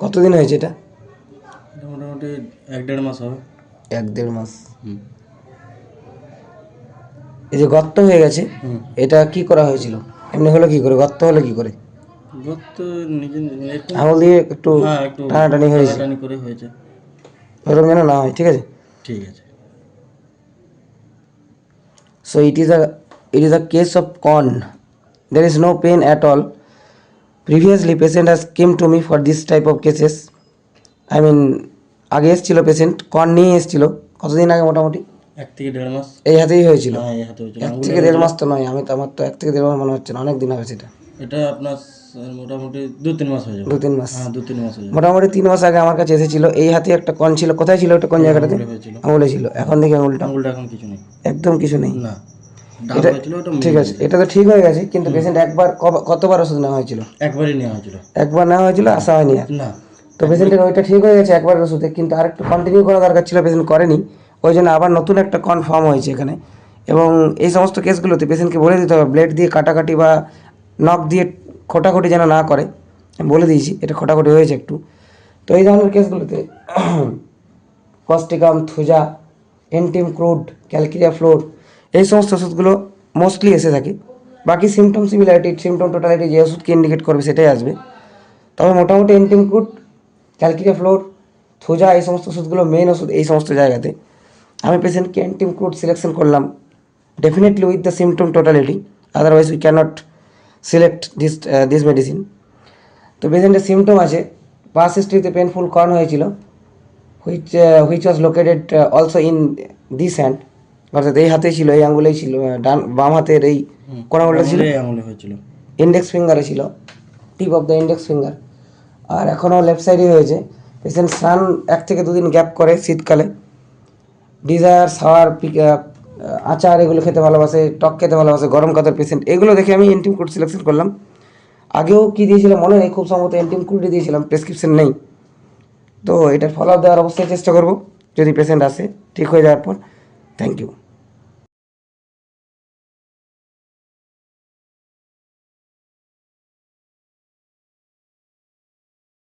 কতদিন হয়েছে এটা? এটা মোটামুটি এক দেড় মাস হবে। এক দেড় মাস। হুম এই যে গর্ত হয়ে গেছে হুম। এটা কি করা হয়েছিল? এমনি হলো কি করে? গর্ত হলো কি করে? গত নিজে আঙুল দিয়ে একটু হ্যাঁ একটু টানাটানি হয়েছে। টানাটানি করে হয়েছে। ওরকম যেন না হয় ঠিক আছে? ঠিক আছে। So it is a it is a case of con. There is no pain at all. Previously, patient has came to me for this type of cases I mean আগে এসেছিল পেশেন্ট কন নিয়ে এসেছিল। কতদিন আগে মোটামুটি? এক থেকে দেড় মাস। এই হাতেই হয়েছিল। হ্যাঁ এক থেকে দেড় মাস তো নয় আমি তো আমার তো এক থেকে দেড় মাস মনে হচ্ছে না অনেক দিন হবে সেটা। এটা আপনার মোটামুটি দু তিন মাস হয়ে যাবে। দু তিন মাস। হ্যাঁ দু তিন মাস হয়ে মোটামুটি তিন মাস আগে আমার কাছে এসেছিল। এই হাতে একটা কন ছিল কোথায় ছিল ওটা কোন জায়গাটাতে? আঙুলে আঙুলে ছিল। এখন দেখি আঙুলটা। আঙুলটা এখন কিছু নেই। একদম কিছু নেই। না। ঠিক আছে এটা তো ঠিক হয়ে গেছে কিন্তু পেশেন্ট একবার কতবার ওষুধ নেওয়া হয়েছিল? একবারই নেওয়া হয়েছিল। একবার নেওয়া হয়েছিল আসা হয়নি না। তো পেশেন্টের ওইটা ঠিক হয়ে গেছে একবার ওষুধে কিন্তু আরেকটু কন্টিনিউ করা দরকার ছিল পেশেন্ট করেনি। ওই জন্য আবার নতুন একটা কনফার্ম হয়েছে এখানে। এবং এই সমস্ত কেসগুলোতে পেশেন্টকে বলে দিতে হবে ব্লেড দিয়ে কাটাকাটি বা নখ দিয়ে খোটাখুটি যেন না করে। বলে দিয়েছি এটা খোটাখুটি হয়েছে একটু। তো এই ধরনের কেসগুলোতে causticum thuja antim crude calcarea fluor এই সমস্ত ওষুধগুলো মোস্টলি এসে থাকে। বাকি সিমটম সিমিলারিটি সিমটম টোটালিটি যে ওষুধকে ইন্ডিকেট করবে সেটাই আসবে। তবে মোটামুটি antim crude calcarea fluor thuja এই সমস্ত ওষুধগুলো মেন ওষুধ এই সমস্ত জায়গাতে। আমি পেশেন্টকে এন্টিম ক্রুড সিলেকশন করলাম। Definitely with the symptom totality otherwise we cannot select this this medicine তো পেশেন্টের সিমটম আছে। পাস হিস্ট্রিতে পেনফুল কর্ন হয়েছিল। Which which was located also in this hand অর্থাৎ এই হাতেই ছিল এই আঙ্গুলেই ছিল ডান বাম হাতের এই কোন আঙুলটা ছিল। আঙুলে হয়েছিল। ইন্ডেক্স ফিঙ্গারে ছিল tip of the index finger আর এখনও লেফট সাইডে হয়েছে পেশেন্ট স্নান এক থেকে দুদিন গ্যাপ করে শীতকালে। ডিজায়ার সাওয়ার আচার এগুলো খেতে ভালোবাসে টক খেতে ভালোবাসে গরম কাতের পেশেন্ট এগুলো দেখে আমি এন্টিম কোড সিলেকশন করলাম। আগেও কি দিয়েছিলাম মনে নেই খুব সম্ভবত এন্টিম কোডই দিয়েছিলাম প্রেসক্রিপশন নেই। তো এটার ফলো আপ দেওয়ার অবশ্যই চেষ্টা করব যদি পেশেন্ট আসে ঠিক হয়ে যাওয়ার পর। Thank you